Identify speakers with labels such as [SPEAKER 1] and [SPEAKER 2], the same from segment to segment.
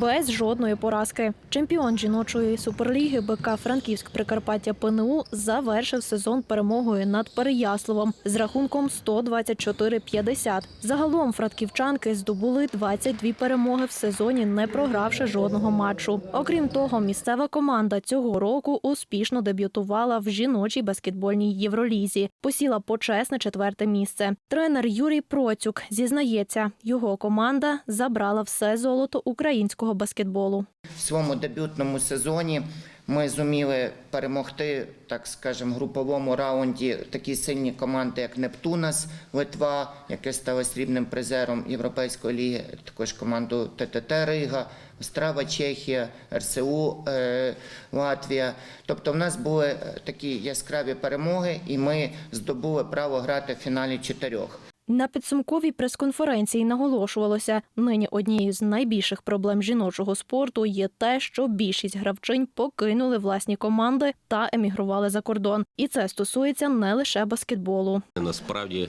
[SPEAKER 1] без жодної поразки. Чемпіон жіночої суперліги БК Франківськ Прикарпаття ПНУ завершив сезон перемогою над Переяславом з рахунком 124-50. Загалом франківчанки здобули 22 перемоги в сезоні, не програвши жодного матчу. Окрім того, місцева команда цього року успішно дебютувала в жіночій баскетбольній євролізі. Посіла почесне четверте місце. Тренер Юрій Процюк зізнається, його команда забрала все золото українського баскетболу.
[SPEAKER 2] В своєму дебютному сезоні ми зуміли перемогти, так скажемо, в груповому раунді такі сильні команди, як Нептунас, Литва, яке стало срібним призером Європейської ліги, також команду ТТТ Рига, Острава, Чехія, РСУ е, Латвія. Тобто в нас були такі яскраві перемоги, і ми здобули право грати в фіналі чотирьох.
[SPEAKER 1] На підсумковій прес-конференції наголошувалося, нині однією з найбільших проблем жіночого спорту є те, що більшість гравчинь покинули власні команди та емігрували за кордон. І це стосується не лише баскетболу.
[SPEAKER 3] Насправді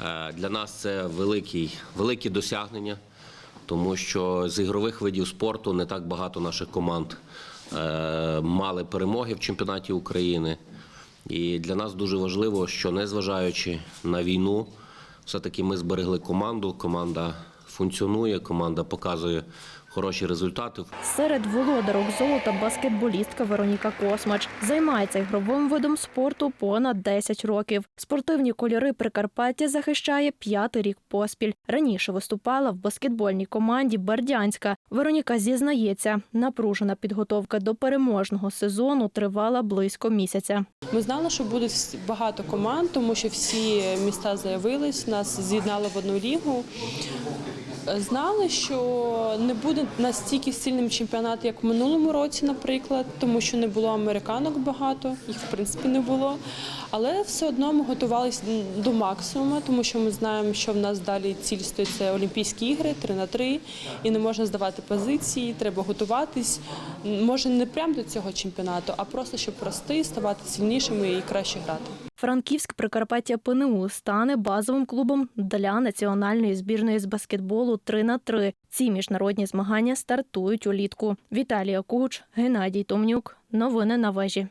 [SPEAKER 3] е, для нас це великий, великі досягнення, тому що з ігрових видів спорту не так багато наших команд е, мали перемоги в чемпіонаті України. І для нас дуже важливо, що незважаючи на війну, все-таки ми зберегли команду. Команда функціонує, команда показує хороші результати.
[SPEAKER 1] Серед володарок золота баскетболістка Вероніка Космач займається ігровим видом спорту понад 10 років. Спортивні кольори Прикарпаття захищає п'ятий рік поспіль. Раніше виступала в баскетбольній команді Бердянська. Вероніка зізнається, напружена підготовка до переможного сезону тривала близько місяця.
[SPEAKER 4] Ми знали, що буде багато команд, тому що всі міста заявились, нас з'єднали в одну лігу. Знали, що не буде настільки сильним чемпіонат, як в минулому році, наприклад, тому що не було американок багато, їх в принципі не було. Але все одно ми готувалися до максимуму, тому що ми знаємо, що в нас далі ціль стоїть це Олімпійські ігри 3 на 3 і не можна здавати позиції, треба готуватись. Може, не прямо до цього чемпіонату, а просто щоб рости, ставати сильнішими і краще грати.
[SPEAKER 1] Франківськ Прикарпаття ПНУ стане базовим клубом для національної збірної з баскетболу 3 на 3 Ці міжнародні змагання стартують улітку. Віталія Куч, Геннадій Томнюк. Новини на вежі.